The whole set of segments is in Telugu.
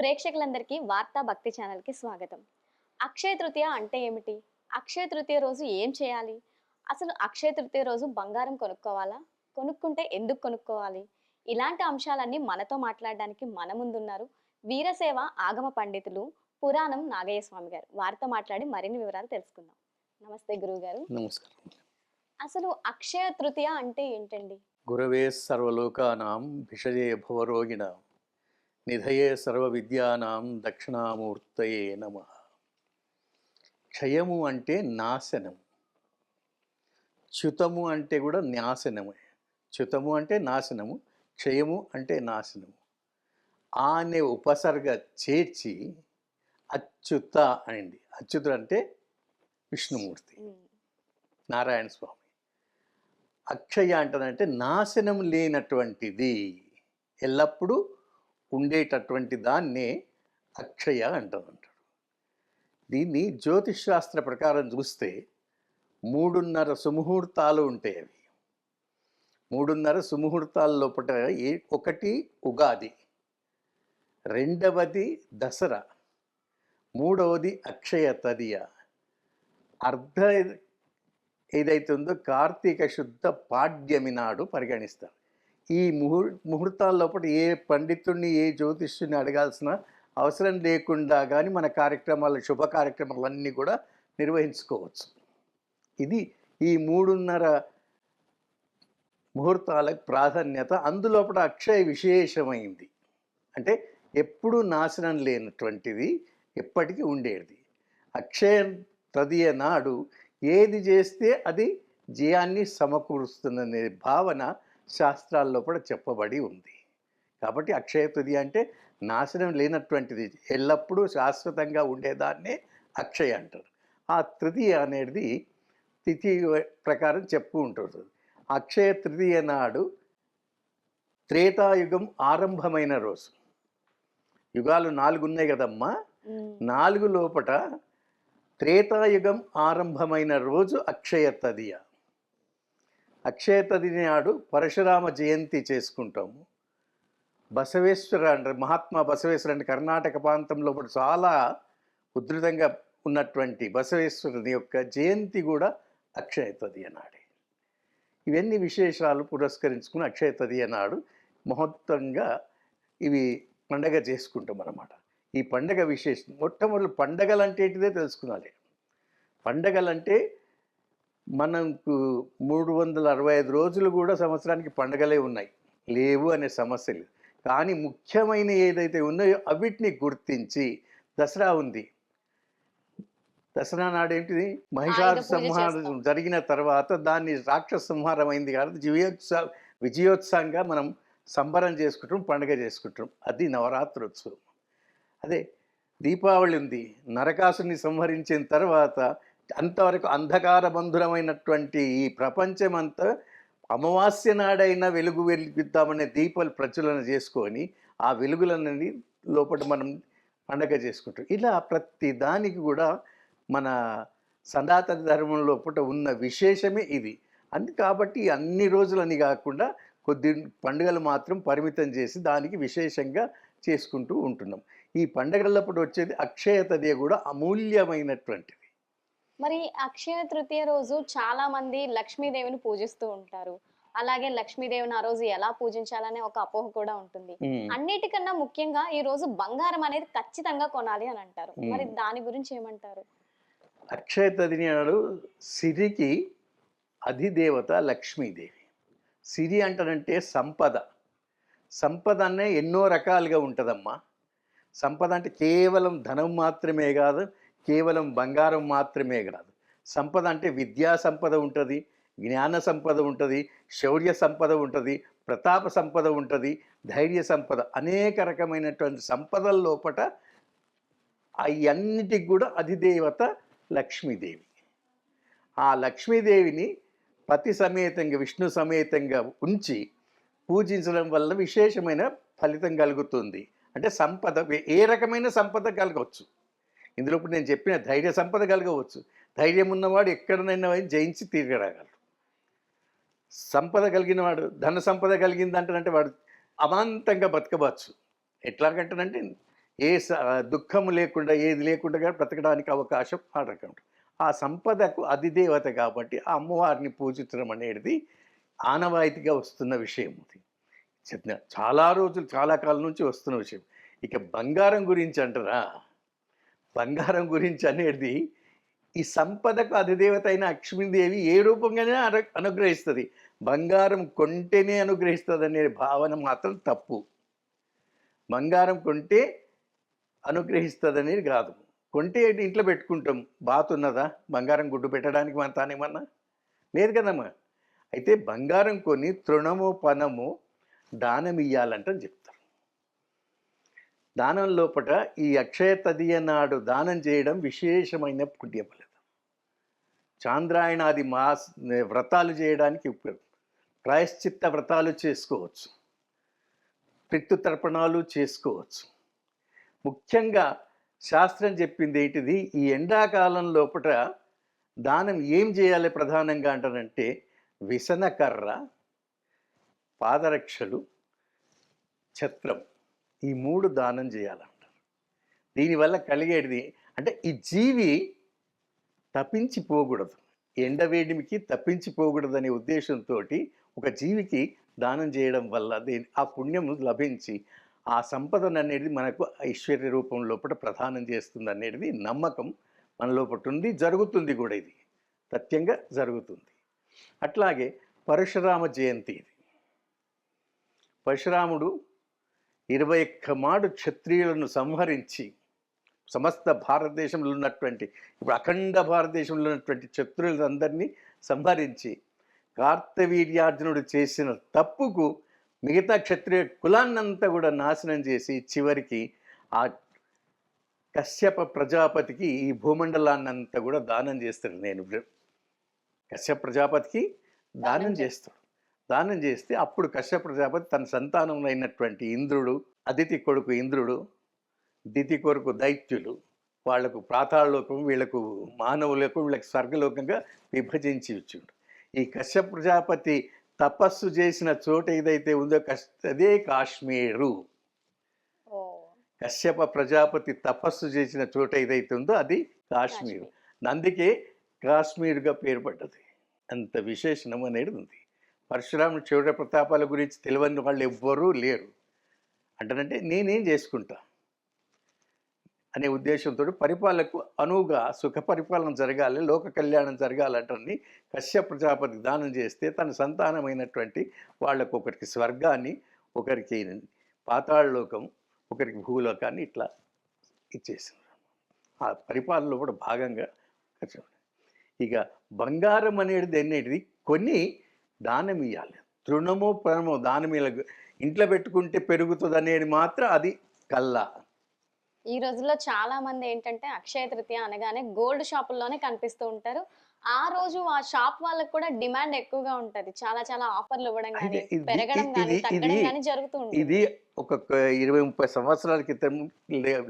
ప్రేక్షకులందరికీ వార్తా భక్తి ఛానల్కి స్వాగతం. అక్షయ తృతీయ అంటే ఏమిటి? అక్షయ తృతీయ రోజు ఏం చేయాలి? అసలు అక్షయ తృతీయ రోజు బంగారం కొనుక్కోవాలా? కొనుక్కుంటే ఎందుకు కొనుక్కోవాలి? ఇలాంటి అంశాలన్నీ మనతో మాట్లాడడానికి మన ముందున్నారు వీరసేవ ఆగమ పండితులు పురాణం నాగయ్య స్వామి గారు. వారితో మాట్లాడి మరిన్ని వివరాలు తెలుసుకుందాం. నమస్తే గురువు గారు నమస్కారం. అసలు అక్షయ తృతీయ అంటే ఏంటండి? గురవే సర్వలోకానాం భిషజే భవరోగిణాం నిధయే సర్వ విద్యానాం దక్షిణామూర్తయే నమ. క్షయము అంటే నాశనం. చ్యుతము అంటే కూడా నాశనమే చ్యుతము అంటే నాశనము క్షయము అంటే నాశనము. ఆ అనే ఉపసర్గ చేర్చి అచ్యుత అనింది. అచ్యుతుడు అంటే విష్ణుమూర్తి. నారాయణ స్వామి. అక్షయ అంటదంటే నాశనం లేనటువంటిది. ఎల్లప్పుడూ ఉండేటటువంటి దాన్నే అక్షయ అంటారు. దీన్ని జ్యోతిష్శాస్త్ర ప్రకారం చూస్తే మూడున్నర సుముహూర్తాలు ఉంటాయి అవి. మూడున్నర సుముహూర్తాల లోపల ఏ ఒకటి ఉగాది రెండవది దసరా మూడవది అక్షయ తదియ. అర్ధ ఏదైతుందో కార్తీక శుద్ధ పాడ్యమి నాడు పరిగణిస్తారు. ఈ ముహూర్ ముహూర్తాల లోపల ఏ పండితుడిని ఏ జ్యోతిష్యుని అడగాల్సిన అవసరం లేకుండా కానీ మన కార్యక్రమాలు శుభ కార్యక్రమాలన్నీ కూడా నిర్వహించుకోవచ్చు. ఇది ఈ మూడున్నర ముహూర్తాలకు ప్రాధాన్యత. అందులోపల అక్షయ విశేషమైంది. అంటే ఎప్పుడూ నాశనం లేనటువంటిది ఎప్పటికీ ఉండేది. అక్షయ తదియ నాడు ఏది చేస్తే అది జయాన్ని సమకూరుస్తుందనే భావన శాస్త్రాల్లో కూడా చెప్పబడి ఉంది. కాబట్టి అక్షయ తృతీయ అంటే నాశనం లేనటువంటిది. ఎల్లప్పుడూ శాశ్వతంగా ఉండేదాన్నే అక్షయ అంటారు. ఆ తృతీయ అనేది తిథి ప్రకారం చెప్పు ఉంటుంది. అక్షయ తృతీయ నాడు త్రేతాయుగం ఆరంభమైన రోజు. యుగాలు నాలుగు ఉన్నాయి కదమ్మా. నాలుగు లోపట త్రేతాయుగం ఆరంభమైన రోజు అక్షయ తదియ అక్షయ నాడు పరశురామ జయంతి చేసుకుంటాము. బసవేశ్వర అంటే మహాత్మా బసవేశ్వర అంటే కర్ణాటక ప్రాంతంలో కూడా చాలా ఉధృతంగా ఉన్నటువంటి బసవేశ్వరుని యొక్క జయంతి కూడా అక్షయతదియ నాడే. ఇవన్నీ విశేషాలు పురస్కరించుకుని అక్షయ తదియ నాడు మహత్తంగా ఇవి పండగ చేసుకుంటాం అన్నమాట ఈ పండగ విశేషం మొట్టమొదటి పండగలు అంటే ఏంటిదే తెలుసుకోవాలి పండగలంటే మనకు మూడు వందల అరవై ఐదు రోజులు కూడా సంవత్సరానికి పండగలే ఉన్నాయి. లేవు అనే సమస్య లేదు. కానీ ముఖ్యమైన ఏదైతే ఉన్నాయో అవిటిని గుర్తించి దసరా ఉంది. దసరా నాడు ఏంటిది? మహిషాసు సంహారం. జరిగిన తర్వాత దాన్ని రాక్షస సంహారం అయింది కాబట్టి విజయోత్సవ విజయోత్సవంగా మనం సంబరం చేసుకుంటాం పండుగ చేసుకుంటాం. అది నవరాత్రోత్సవం. అదే దీపావళి ఉంది. నరకాసుని సంహరించిన తర్వాత అంతవరకు అంధకార బంధురమైనటువంటి ఈ ప్రపంచం అంతా అమావాస్య నాడైనా వెలుగు వెలిగిద్దామనే దీపాలు ప్రచురణ చేసుకొని ఆ వెలుగులన్నీ లోపల మనం పండగ చేసుకుంటాం. ఇలా ప్రతి దానికి కూడా మన సనాతన ధర్మం లోపల ఉన్న విశేషమే ఇది. అందు కాబట్టి అన్ని రోజులని కాకుండా కొద్ది పండుగలు మాత్రం పరిమితం చేసి దానికి విశేషంగా చేసుకుంటూ ఉంటున్నాం. ఈ పండుగలప్పుడు వచ్చేది అక్షయ తదియ కూడా అమూల్యమైనటువంటిది మరి అక్షయ తృతీయ రోజు చాలా మంది లక్ష్మీదేవిని పూజిస్తూ ఉంటారు. అలాగే లక్ష్మీదేవిని ఆ రోజు ఎలా పూజించాలనే ఒక అపోహ కూడా ఉంటుంది. అన్నిటికన్నా ముఖ్యంగా ఈ రోజు బంగారం అనేది ఖచ్చితంగా కొనాలి అని అంటారు. మరి దాని గురించి ఏమంటారు? అక్షయ తదిని నాడు సిరికి అధిదేవత లక్ష్మీదేవి. సిరి అంటారంటే సంపద. సంపద అనే ఎన్నో రకాలుగా ఉంటుందమ్మా. సంపద అంటే కేవలం ధనం మాత్రమే కాదు కేవలం బంగారం మాత్రమే కాదు. సంపద అంటే విద్యా సంపద ఉంటుంది జ్ఞాన సంపద ఉంటుంది శౌర్య సంపద ఉంటుంది ప్రతాప సంపద ఉంటుంది ధైర్య సంపద అనేక రకమైనటువంటి సంపదల లోపట అవన్నిటికి కూడా అధిదేవత లక్ష్మీదేవి. ఆ లక్ష్మీదేవిని పతి సమేతంగా విష్ణు సమేతంగా ఉంచి పూజించడం వల్ల విశేషమైన ఫలితం కలుగుతుంది. అంటే సంపద ఏ రకమైన సంపద కలగవచ్చు? ఇందులో ఇప్పుడు నేను చెప్పిన ధైర్య సంపద కలగవచ్చు. ధైర్యం ఉన్నవాడు ఎక్కడనైనా జయించి తిరగరాగలరు సంపద కలిగిన వాడు ధన సంపద కలిగింది కలిగిందంటే వాడు అమాంతంగా బతకవచ్చు. ఎట్లాగంటానంటే ఏ స- దుఃఖం లేకుండా ఏది లేకుండా బ్రతకడానికి అవకాశం ఆడకండు ఆ సంపదకు అధిదేవత కాబట్టి ఆ అమ్మవారిని పూజించడం అనేది ఆనవాయితీగా వస్తున్న విషయం ఇది చెప్పిన చాలా రోజులు చాలా కాలం నుంచి వస్తున్న విషయం. ఇక బంగారం గురించి అంటారా? బంగారం గురించి అనేది ఈ సంపదకు అధిదేవత అయిన లక్ష్మీదేవి ఏ రూపంగానే అను అనుగ్రహిస్తుంది. బంగారం కొంటేనే అనుగ్రహిస్తుంది అనే భావన మాత్రం తప్పు. బంగారం కొంటే అనుగ్రహిస్తుంది అనేది కాదు. కొంటే ఇంట్లో పెట్టుకుంటాం. బాత్ ఉన్నదా? బంగారం గుడ్డు పెట్టడానికి మన తానేమన్నా లేదు కదమ్మా. అయితే బంగారం కొని తృణము పనము దానం ఇయ్యాలంటని చెప్తారు. దానం లోపట ఈ అక్షయ తదియ నాడు దానం చేయడం విశేషమైన పుణ్యఫలం చాంద్రాయణాది మాస్ వ్రతాలు చేయడానికి ఉపయోగం. ప్రాయశ్చిత్త వ్రతాలు చేసుకోవచ్చు. పితృతర్పణాలు చేసుకోవచ్చు. ముఖ్యంగా శాస్త్రం చెప్పింది ఏంటిది? ఈ ఎండాకాలం లోపట దానం ఏం చేయాలి ప్రధానంగా అంటారంటే విసనకర్ర పాదరక్షలు ఛత్రం. ఈ మూడు దానం చేయాలంటారు దీనివల్ల కలిగేది అంటే ఈ జీవి తప్పించిపోకూడదు ఎండవేడిమికి తప్పించిపోకూడదు అనే ఉద్దేశంతో ఒక జీవికి దానం చేయడం వల్ల దీని ఆ పుణ్యం లభించి ఆ సంపదను అనేది మనకు ఐశ్వర్య రూపం లోపల ప్రధానం చేస్తుంది అనేది నమ్మకం మన లోపల ఉంది జరుగుతుంది కూడా ఇది. సత్యంగా జరుగుతుంది. అట్లాగే పరశురామ జయంతి ఇది. పరశురాముడు ఇరవై ఒక్క మాడు క్షత్రియులను సంహరించి సమస్త భారతదేశంలో ఉన్నటువంటి ఇప్పుడు అఖండ భారతదేశంలో ఉన్నటువంటి క్షత్రులందరినీ సంహరించి కార్తవీర్యార్జునుడు చేసిన తప్పుకు మిగతా క్షత్రియ కులాన్నంతా కూడా నాశనం చేసి చివరికి ఆ కశ్యప ప్రజాపతికి ఈ భూమండలాన్నంతా కూడా దానం చేస్తాడు. నేను కశ్యప ప్రజాపతికి దానం చేస్తాడు. దానం చేస్తే అప్పుడు కశ్యప ప్రజాపతి తన సంతానం అయినటువంటి ఇంద్రుడు అదితి కొడుకు ఇంద్రుడు దితి కొరకు దైత్యులు వాళ్ళకు ప్రాతాళలోకం వీళ్ళకు మానవులకు వీళ్ళకి స్వర్గలోకంగా విభజించి ఇచ్చిండు ఈ కశ్యప ప్రజాపతి తపస్సు చేసిన చోట ఏదైతే ఉందో కష్ అదే కాశ్మీరు. కశ్యప ప్రజాపతి తపస్సు చేసిన చోట ఏదైతే ఉందో అది కాశ్మీరు. అందుకే కాశ్మీరుగా పేరు పడ్డది. అంత విశేషణం అనేది ఉంది. పరశురాముడు చివరి ప్రతాపాల గురించి తెలియని వాళ్ళు ఎవ్వరూ లేరు. అంటారంటే నేనేం చేసుకుంటా? అనే ఉద్దేశంతో పరిపాలకు అనువుగా సుఖ పరిపాలన జరగాలి లోక కళ్యాణం జరగాలంటని కశ్యప ప్రజాపతి దానం చేస్తే తన సంతానమైనటువంటి వాళ్ళకు ఒకరికి స్వర్గాన్ని ఒకరికి పాతాళలోకం ఒకరికి భూలోకాన్ని ఇట్లా ఇచ్చేసింది. ఆ పరిపాలనలో కూడా భాగంగా ఇక బంగారం అనేది అనేది కొన్ని దానం ఇవ్వాలి తృణమో ప్రణమో దానం ఇంట్లో పెట్టుకుంటే పెరుగుతుంది అనేది మాత్రం అది కల్లా ఈ రోజుల్లో చాలా మంది ఏంటంటే అక్షయ తృతీయ అనగానే గోల్డ్ షాపుల్లోనే కనిపిస్తూ ఉంటారు. ఆ రోజు ఆ షాప్ వాళ్ళకి కూడా డిమాండ్ ఎక్కువగా ఉంటది. చాలా చాలా ఆఫర్లు ఇవ్వడం కానీ పెరగడం కానీ తగ్గడం కానీ జరుగుతూ ఉంటుంది. ఇది ఒక ఇరవై ముప్పై సంవత్సరాల క్రితం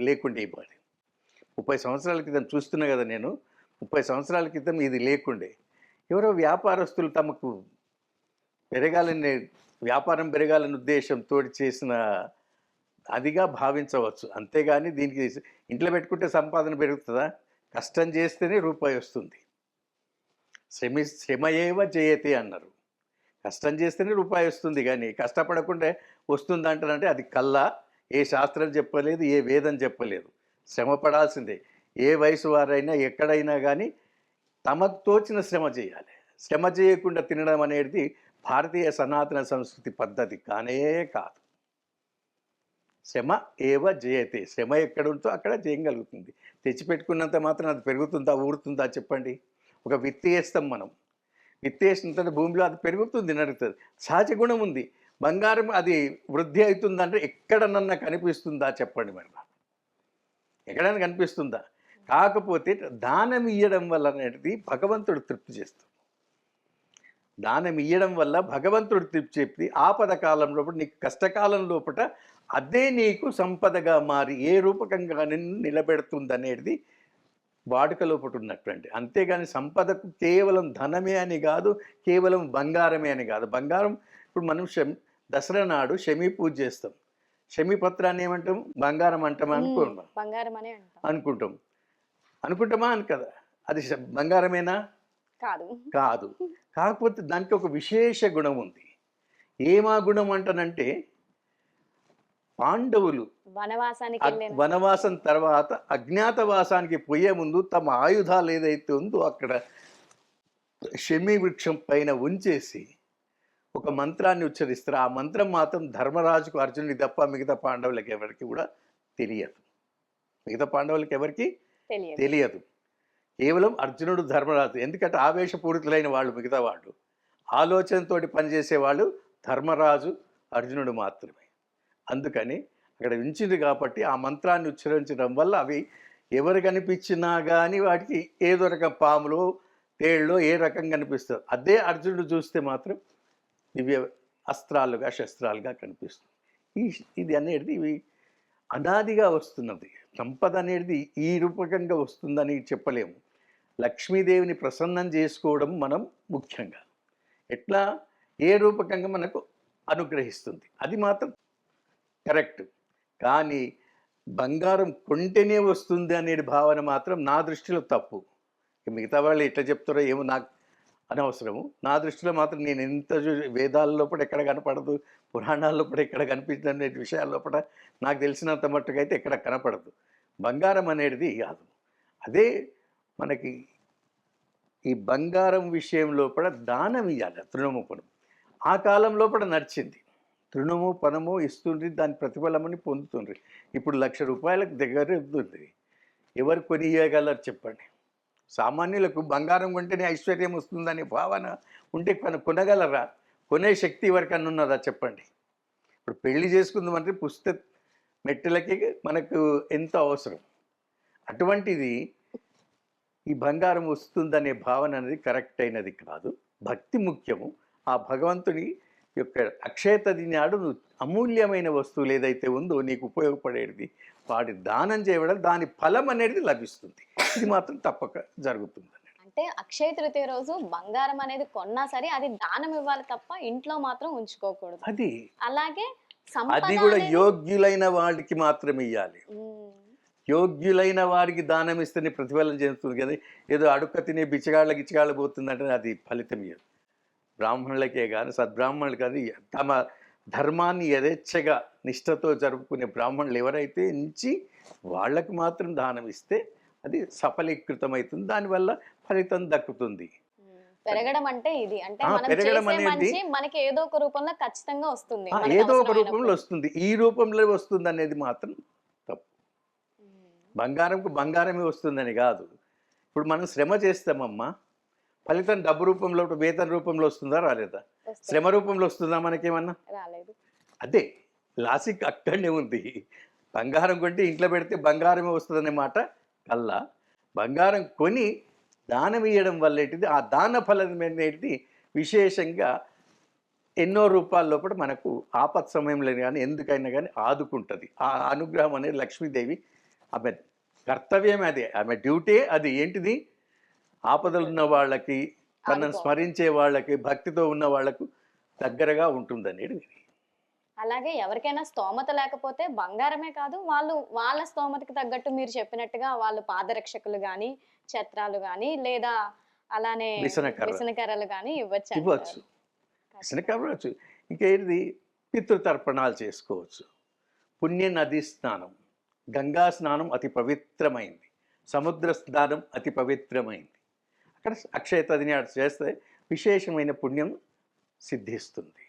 లేకుండే ఇవ్వాలి. ముప్పై సంవత్సరాల క్రితం చూస్తున్నా కదా నేను ముప్పై సంవత్సరాల క్రితం ఇది లేకుండే. ఎవరో వ్యాపారస్తులు తమకు పెరగాలనే వ్యాపారం పెరగాలనే ఉద్దేశంతో చేసిన అదిగా భావించవచ్చు. అంతేగాని దీనికి ఇంట్లో పెట్టుకుంటే సంపాదన పెరుగుతుందా? కష్టం చేస్తేనే రూపాయి వస్తుంది. శ్రమి శ్రమ ఏవ జయతే అన్నారు. కష్టం చేస్తేనే రూపాయి వస్తుంది కానీ కష్టపడకుండా వస్తుంది అంటారంటే అది కల్లా ఏ శాస్త్రం చెప్పలేదు ఏ వేదం చెప్పలేదు. శ్రమ పడాల్సిందే. ఏ వయసు వారైనా ఎక్కడైనా కానీ తమకు తోచిన శ్రమ చేయాలి. శ్రమ చేయకుండా తినడం అనేది భారతీయ సనాతన సంస్కృతి పద్ధతి కానే కాదు. శ్రమ ఏవ జయతే శ్రమ ఎక్కడ ఉందో అక్కడ చేయగలుగుతుంది తెచ్చిపెట్టుకున్నంత మాత్రం అది పెరుగుతుందా ఊరుతుందా చెప్పండి. ఒక విత్తి వేస్తాం మనం. విత్తి వేసిన భూమిలో అది పెరుగుతుంది నడుస్తుంది సహజ గుణం ఉంది. బంగారం అది వృద్ధి అవుతుందంటే ఎక్కడనన్నా కనిపిస్తుందా చెప్పండి మరి ఎక్కడైనా కనిపిస్తుందా? కాకపోతే దానం ఇయ్యడం వల్ల అనేది భగవంతుడు తృప్తి చేస్తుంది దానం ఇయ్యడం వల్ల భగవంతుడు తృప్తి చెప్పి ఆపద కాలం లోపల నీకు కష్టకాలం లోపల అదే నీకు సంపదగా మారి ఏ రూపకంగా నిన్ను నిలబెడుతుంది అనేది వాడుక లోపల ఉన్నటువంటి. అంతేగాని సంపదకు కేవలం ధనమే అని కాదు కేవలం బంగారమే అని కాదు. బంగారం ఇప్పుడు మనం శం దసరా నాడు శమీ పూజ చేస్తాం. షమిపత్రాన్ని ఏమంటాం? బంగారం అంటాం అనుకోం ఉమ్, బంగారం అనుకుంటాం. అనుకుంటామా అని కదా. అది బంగారమేనా? కాదు. కాదు. కాకపోతే దానికి ఒక విశేష గుణం ఉంది. ఏమా గుణం అంటానంటే పాండవులు వనవాసానికి వనవాసం తర్వాత అజ్ఞాతవాసానికి పోయే ముందు తమ ఆయుధాలు ఏదైతే ఉందో అక్కడ షమి వృక్షం పైన ఉంచేసి ఒక మంత్రాన్ని ఉచ్చరిస్తారు. ఆ మంత్రం మాత్రం ధర్మరాజుకు అర్జునుడి తప్ప మిగతా పాండవులకి ఎవరికి కూడా తెలియదు. మిగతా పాండవులకి ఎవరికి? తెలియదు. కేవలం అర్జునుడు ధర్మరాజు. ఎందుకంటే ఆవేశపూరితులైన వాళ్ళు మిగతా వాళ్ళు. ఆలోచనతోటి పనిచేసే వాళ్ళు ధర్మరాజు అర్జునుడు మాత్రమే. అందుకని అక్కడ ఉంచింది కాబట్టి ఆ మంత్రాన్ని ఉచ్చరించడం వల్ల అవి ఎవరు కనిపించినా కానీ వాటికి ఏదో రకం పాములు తేళ్ళు ఏ రకం కనిపిస్తుంది అదే అర్జునుడు చూస్తే మాత్రం దివ్య అస్త్రాలుగా శస్త్రాలుగా కనిపిస్తుంది. ఈ ఇది అనేది ఇవి అనాదిగా వస్తున్నది. సంపద అనేది ఈ రూపకంగా వస్తుందని చెప్పలేము. లక్ష్మీదేవిని ప్రసన్నం చేసుకోవడం మనం ముఖ్యంగా. ఎట్లా? ఏ రూపకంగా మనకు అనుగ్రహిస్తుంది? అది మాత్రం కరెక్ట్. కానీ బంగారం కొంటేనే వస్తుంది అనే భావన మాత్రం నా దృష్టిలో తప్పు. మిగతా వాళ్ళు ఎట్లా చెప్తారో ఏమో నాకు అనవసరము. నా దృష్టిలో మాత్రం నేను ఎంత చూ- వేదాల్లో కూడా ఎక్కడ కనపడదు పురాణాల్లో కూడా ఎక్కడ కనిపించదు అనే విషయాల్లో కూడా నాకు తెలిసినంత మట్టుకైతే అయితే ఎక్కడ కనపడదు. బంగారం అనేది కాదు. అదే మనకి ఈ బంగారం విషయంలో కూడా దానం ఇవ్వాలి తృణము పనం ఆ కాలంలో కూడా నడిచింది. తృణము పనము ఇస్తుండ్రి దాని ప్రతిఫలమని పొందుతుండ్రి. ఇప్పుడు లక్ష రూపాయలకు దగ్గర ఉంది ఎవరు కొనియగలరు చెప్పండి. సామాన్యులకు బంగారం కొంటేనే ఐశ్వర్యం వస్తుందనే భావన ఉంటే కొన కొనగలరా? కొనే శక్తి ఎవరికన్నా ఉన్నదా చెప్పండి. ఇప్పుడు పెళ్ళి చేసుకుందామంటే పుస్తక మెట్టెలకి మనకు ఎంతో అవసరం. అటువంటిది ఈ బంగారం వస్తుందనే భావన అనేది కరెక్ట్ అయినది కాదు. భక్తి ముఖ్యము. ఆ భగవంతుని యొక్క అక్షయతది నాడు నువ్వు అమూల్యమైన వస్తువులు ఏదైతే ఉందో నీకు ఉపయోగపడేది వాటి దానం చేయడం దాని ఫలం అనేది లభిస్తుంది. ఇది మాత్రం తప్పక జరుగుతుంది అంటే అక్షయ తృతీయ రోజు బంగారం అనేది కొన్నా సరే అది దానం ఇవ్వాలి తప్ప ఇంట్లో మాత్రం ఉంచుకోకూడదు. అది. అలాగే అది కూడా యోగ్యులైన వాడికి మాత్రమే ఇవ్వాలి యోగ్యులైన వారికి దానం ఇస్తేనే ప్రతిఫలం చెందుతుంది కదా. ఏదో అడుక్క తినే బిచ్చగాళ్ళ గిచ్చగాళ్ళ పోతుందంటే అది ఫలితం ఇయ్యదు. బ్రాహ్మణులకే కానీ సద్బ్రాహ్మణులు కానీ తమ ధర్మాన్ని యథేచ్ఛగా నిష్ఠతో జరుపుకునే బ్రాహ్మణులు ఎవరైతే నుంచి వాళ్ళకు మాత్రం దానం ఇస్తే అది సఫలీకృతమవుతుంది. దానివల్ల ఫలితం దక్కుతుంది. పెరగడం అంటే ఇది. అంటే పెరగడం అనేది- మనకి ఏదో ఒక రూపంలో ఖచ్చితంగా వస్తుంది. ఏదో ఒక. రూపంలో వస్తుంది. ఈ రూపంలో వస్తుంది అనేది మాత్రం బంగారంకు బంగారమే వస్తుందని కాదు. ఇప్పుడు మనం శ్రమ చేస్తామమ్మా. ఫలితం డబ్బు రూపంలో వేతన రూపంలో వస్తుందా రాలేదా. శ్రమ రూపంలో వస్తుందా మనకేమన్నా? అదే లాజిక్ అక్కడనే ఉంది. బంగారం కొంటే ఇంట్లో పెడితే బంగారమే వస్తుందనే మాట కల్లా. బంగారం కొని దానం ఇవ్వడం వల్ల ఏంటిది? ఆ దాన ఫలం అనేది విశేషంగా ఎన్నో రూపాల లోపల మనకు ఆపత్ సమయంలో కానీ ఎందుకైనా కానీ ఆదుకుంటుంది. ఆ అనుగ్రహం అనేది లక్ష్మీదేవి ఆమె కర్తవ్యం అదే. ఆమె డ్యూటీ అది. ఏంటిది? ఆపదలు ఉన్న వాళ్ళకి తనను. స్మరించే వాళ్ళకి భక్తితో ఉన్న వాళ్ళకు దగ్గరగా ఉంటుందనేది అలాగే ఎవరికైనా స్తోమత లేకపోతే బంగారమే కాదు వాళ్ళు వాళ్ళ స్తోమతకి తగ్గట్టు మీరు చెప్పినట్టుగా వాళ్ళు పాదరక్షకులు గాని ఛత్రాలు గాని లేదా అలానే విసనకర్ర. విసనకర్రలు గాని ఇవ్వచ్చు ఇవ్వచ్చు. ఇంకేది పితృతర్పణాలు చేసుకోవచ్చు. పుణ్య నది స్నానం. గంగా స్నానం అతి పవిత్రమైంది. సముద్ర స్నానం అతి పవిత్రమైంది. అక్కడ అక్షయ తదిని చేస్తే విశేషమైన పుణ్యం సిద్ధిస్తుంది.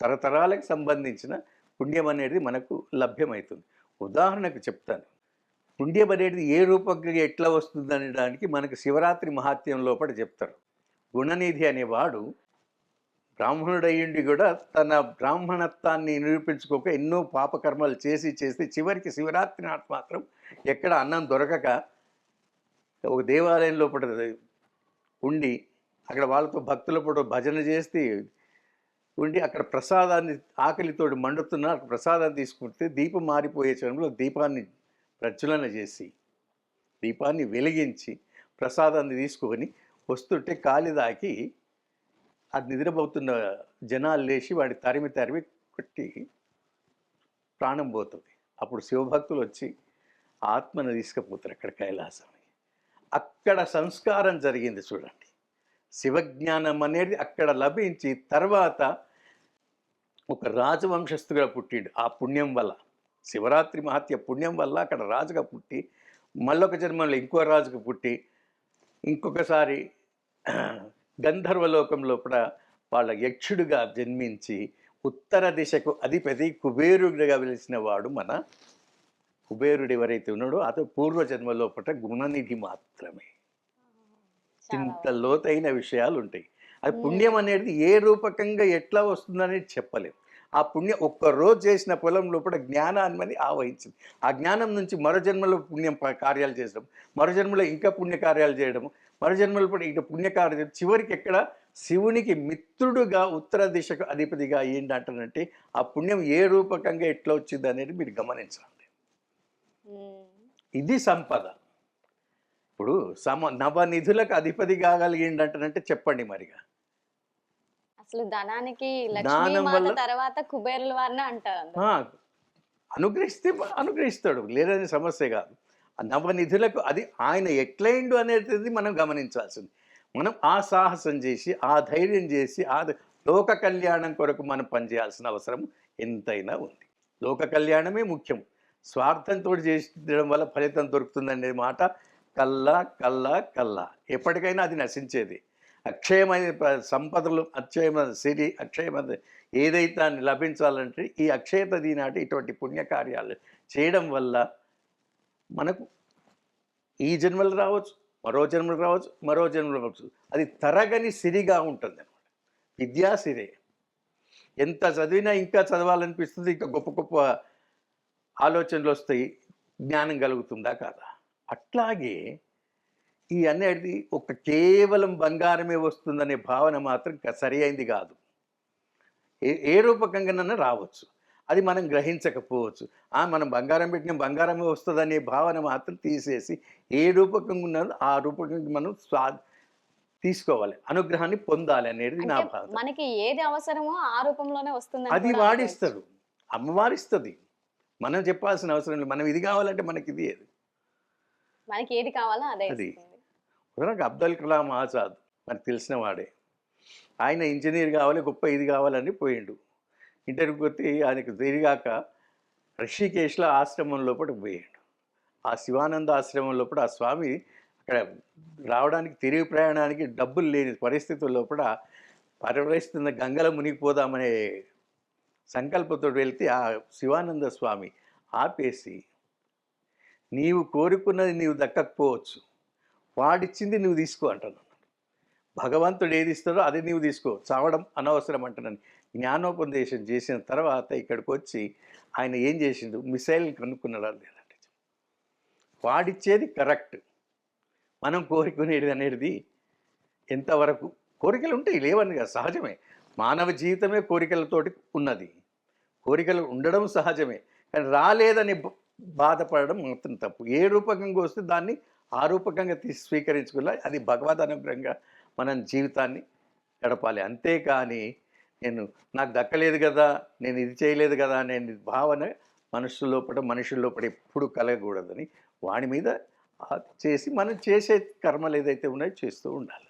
తరతరాలకు సంబంధించిన పుణ్యం అనేది మనకు లభ్యమవుతుంది ఉదాహరణకు చెప్తాను. పుణ్యం అనేది ఏ రూపంగా ఎట్లా వస్తుంది అనడానికి మనకు శివరాత్రి మహాత్యం లోపల చెప్తారు. గుణనిధి అనేవాడు బ్రాహ్మణుడయ్యుండి కూడా తన బ్రాహ్మణత్వాన్ని నిరూపించుకోక ఎన్నో పాపకర్మలు చేసి చేసి చివరికి శివరాత్రి నాటి మాత్రం ఎక్కడ అన్నం దొరకక ఒక దేవాలయం లోపల ఉండి అక్కడ వాళ్ళతో భక్తుల పూట భజన చేస్తే ఉండి అక్కడ ప్రసాదాన్ని ఆకలితోటి మండుతున్న అక్కడ ప్రసాదాన్ని తీసుకుంటే దీపం మారిపోయే సమయంలో దీపాన్ని ప్రజ్వలన చేసి దీపాన్ని వెలిగించి ప్రసాదాన్ని తీసుకొని వస్తుంటే కాలి దాకి అది నిద్రపోతున్న జనాలు లేచి వాడి తరిమి తరిమి కొట్టి ప్రాణం పోతుంది. అప్పుడు శివభక్తులు వచ్చి ఆత్మను తీసుకుపోతారు అక్కడ కైలాసం అక్కడ సంస్కారం జరిగింది చూడండి. శివజ్ఞానం అనేది అక్కడ లభించి తర్వాత ఒక రాజవంశస్థుగా పుట్టిండు. ఆ పుణ్యం వల్ల శివరాత్రి మహత్య పుణ్యం వల్ల అక్కడ రాజుగా పుట్టి మళ్ళొక జన్మలో ఇంకో రాజుకు పుట్టి ఇంకొకసారి గంధర్వలోకం లోపల వాళ్ళ యక్షుడిగా జన్మించి ఉత్తర దిశకు అధిపతి కుబేరుడిగా వెలిసిన వాడు మన కుబేరుడు ఎవరైతే ఉన్నాడో అతను పూర్వజన్మ లోపల గుణనిధి మాత్రమే. ఇంత లోతైన విషయాలు ఉంటాయి అది పుణ్యం అనేది ఏ రూపకంగా ఎట్లా వస్తుందనేది చెప్పలేం. ఆ పుణ్యం ఒక్క రోజు చేసిన పొలం లోపల జ్ఞానాన్ని అని ఆవహించింది. ఆ జ్ఞానం నుంచి మరో జన్మలో పుణ్యం కార్యాలు చేయడం మరో జన్మలో ఇంకా పుణ్య కార్యాలు చేయడం మరో జన్మలో కూడా ఇంకా పుణ్యకార్యం చివరికి ఎక్కడ శివునికి మిత్రుడుగా ఉత్తర దిశకు అధిపతిగా ఏంటంటానంటే ఆ పుణ్యం ఏ రూపకంగా ఎట్లా వచ్చింది అనేది మీరు గమనించాలి. ఇది సంపద. ఇప్పుడు సమ నవనిధులకు అధిపతి కాగలిగిండంటానంటే చెప్పండి మరిగా. అసలు ధనానికి తర్వాత కుబేరుల వారిని అంటారు అనుగ్రహిస్తే అనుగ్రహిస్తాడు. లేదని సమస్య కాదు. నవనిధులకు అది ఆయన ఎట్లయిండు అనేది మనం గమనించాల్సింది. మనం ఆ సాహసం చేసి ఆ ధైర్యం చేసి ఆ లోక కళ్యాణం కొరకు మనం పనిచేయాల్సిన అవసరం ఎంతైనా ఉంది. లోక కళ్యాణమే ముఖ్యం. స్వార్థంతో చేయడం వల్ల ఫలితం దొరుకుతుందనే మాట కల్లా కల్లా కల్లా. ఎప్పటికైనా అది నశించేది. అక్షయమైన సంపదలు అక్షయమైన సిరి అక్షయమైన ఏదైతే దాన్ని లభించాలంటే ఈ అక్షయత దీనాటి ఇటువంటి పుణ్యకార్యాలు చేయడం వల్ల మనకు ఈ జన్మలు రావచ్చు మరో జన్మలు రావచ్చు మరో జన్మలు రావచ్చు. అది తరగని సిరిగా ఉంటుంది అనమాట విద్యా సిరే. ఎంత చదివినా ఇంకా చదవాలనిపిస్తుంది ఇంకా గొప్ప గొప్ప ఆలోచనలు వస్తాయి జ్ఞానం కలుగుతుందా కాదా? అట్లాగే ఈ అనేది ఒక కేవలం బంగారమే వస్తుందనే భావన మాత్రం సరి అయింది కాదు. ఏ ఏ రూపకంగానైనా రావచ్చు. అది మనం గ్రహించకపోవచ్చు. ఆ మనం బంగారం పెట్టిన బంగారమే వస్తుందనే భావన మాత్రం తీసేసి ఏ రూపకంగా ఉన్నదో ఆ రూపకంగా మనం స్వా తీసుకోవాలి. అనుగ్రహాన్ని పొందాలి అనేది నా భావన మనకి ఏది అవసరమో ఆ రూపంలోనే వస్తుంది అది వాడిస్తారు అమ్మవారిస్తుంది మనం చెప్పాల్సిన అవసరం లేదు. మనం ఇది కావాలంటే మనకి ఇది ఏది? మనకి ఏది కావాలో అదే అది. ఉదాహరణకు అబ్దుల్ కలాం ఆజాద్ మనకు తెలిసిన వాడే. ఆయన ఇంజనీర్ కావాలి గొప్ప ఇది కావాలని పోయిండు. ఇంటర్వ్యూకి వచ్చి ఆయనకు తిరిగాక ఋషికేశ్లో ఆశ్రమం లోపల పోయాడు. ఆ శివానంద ఆశ్రమం లోపల ఆ స్వామి అక్కడ రావడానికి తిరిగి ప్రయాణానికి డబ్బులు లేని పరిస్థితుల లోపల పరివరిస్తున్న గంగల మునిగిపోదామనే సంకల్పంతో వెళ్తే ఆ శివానంద స్వామి ఆపేసి నీవు కోరుకున్నది నీవు దక్కకపోవచ్చు. వాడిచ్చింది నువ్వు తీసుకో అంటున్నాను భగవంతుడు ఏది ఇస్తాడో అది నీవు తీసుకో. చావడం అనవసరం అంటున్నాను. జ్ఞానోపదేశం చేసిన తర్వాత ఇక్కడికి వచ్చి ఆయన ఏం చేసిండు? మిసైల్ కనుక్కున్నాడా లేదంటే వాడిచ్చేది కరెక్ట్. మనం కోరుకునేది అనేది ఎంతవరకు కోరికలు ఉంటాయి లేవని కదా సహజమే. మానవ జీవితమే కోరికలతోటి ఉన్నది. కోరికలు ఉండడం సహజమే. కానీ రాలేదని బాధపడడం మాత్రం తప్పు. ఏ రూపకంగా వస్తే దాన్ని ఆ రూపకంగా తీసి స్వీకరించుకున్నా అది భగవద్ అనుగ్రహంగా మనం జీవితాన్ని గడపాలి. అంతేకాని నేను నాకు దక్కలేదు కదా నేను ఇది చేయలేదు కదా అనే భావన మనుషుల లోపల మనుషుల లోపల ఎప్పుడు కలగకూడదని వాడి మీద చేసి మనం చేసే కర్మలు ఏదైతే ఉన్నాయో చేస్తూ ఉండాలి.